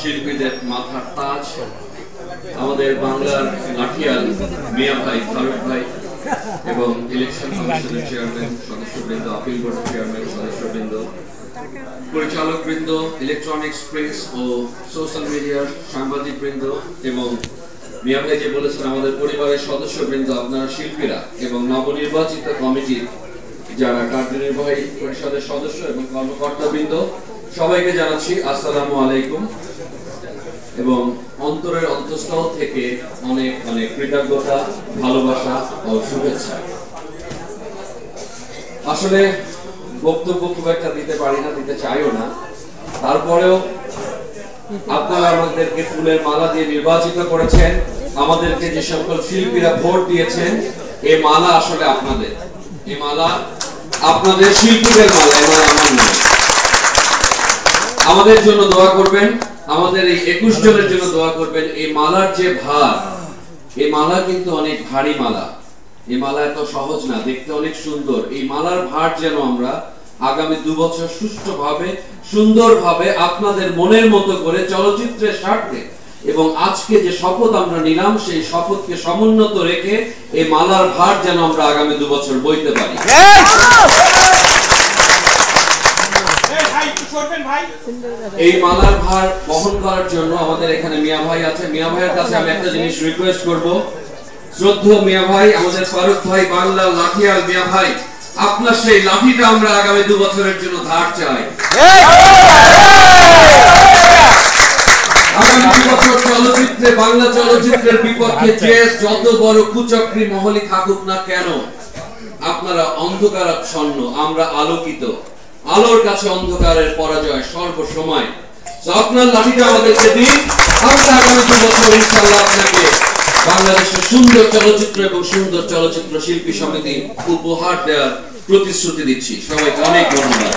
শিল্পীদের মাথার তাজ আমাদের বাংলার লাঠিয়াল মিয়া ভাই ফারুক ভাই এবং ইলেকশন কমিশনের চেয়ারম্যান সদস্যবৃন্দ আপিল বোর্ডের চেয়ারম্যান সদস্যবৃন্দ পরিচালক বৃন্দ ইলেকট্রনিক্স প্রেস ও সোশ্যাল মিডিয়ার সাংবাদিক বৃন্দ এবং মিয়া ভাই যে বলেছেন আমাদের পরিবারের সদস্যবৃন্দ আপনারা শিল্পীরা এবং নবনির্বাচিত কমিটির যারা কার্যনির্বাহী পরিষদের সদস্য এবং কর্মকর্তাবৃন্দ, সবাইকে জানাচ্ছি আসসালামু আলাইকুম। এবং অন্তরের অন্তঃস্থল থেকে অনেক অনেক কৃতজ্ঞতা, ভালোবাসা ও শুভেচ্ছা। আসলে বক্তব্য খুব একটা দিতে পারি না, দিতে চাইও না। তারপরেও আপনারা আমাদেরকে ফুলের মালা দিয়ে নির্বাচিত করেছেন। আমাদেরকে যে সকল শিল্পীরা ভোট দিয়েছেন এই মালা আসলে আপনাদের। আপনাদের শিল্পীদের মালা আমাদের জন্য দোয়া করবেন, আমাদের এই একুশ জনের জন্য দোয়া করবেন। এই মালার যে ভার, এই মালা কিন্তু অনেক ভারী মালা। এই মালা এত সহজ না, দেখতে অনেক সুন্দর। এই মালার ভার যেন আমরা আগামী দু বছর সুষ্ঠুভাবে, সুন্দরভাবে আপনাদের মনের মতো করে চলচ্চিত্রের স্বার্থে এবং আজকে যে শপথ আমরা নিলাম সেই শপথকে সমুন্নত রেখে এই মালার ভার যেন আমরা আগামী দু বছর বইতে পারি। এই! মালার ভার বহন করার জন্য আমাদের এখানে মিয়া ভাই আছে। মিয়া ভাইয়ের কাছে আমি একটা জিনিস রিকোয়েস্ট করব। শ্রদ্ধেয় মিয়া ভাই আমাদের ফারুক ভাই বাংলা লাঠিয়াল মিয়া ভাই আপনার সেই লাঠিটা আমরা আগামী দু বছরের জন্য ধার চাই। আগামী বছর চলচ্চিত্রে বাংলা চলচ্চিত্রের বিপক্ষে যে যত বড় কুচক্রী মহলি থাকুক না কেন আপনারা অন্ধকারাচ্ছন্ন আমরা আলোকিত। আলোর কাছে অন্ধকারের পরাজয় সর্বসময়। আপনার লাঠিটা আমাদেরকে দিন। আমরা আগামী দু বছর ইনশাআল্লাহ আপনাকে বাংলাদেশের সুন্দর চলচ্চিত্র এবং সুন্দর চলচ্চিত্র শিল্পী সমিতি উপহার দেওয়ার প্রতিশ্রুতি দিচ্ছি। সবাইকে অনেক ধন্যবাদ।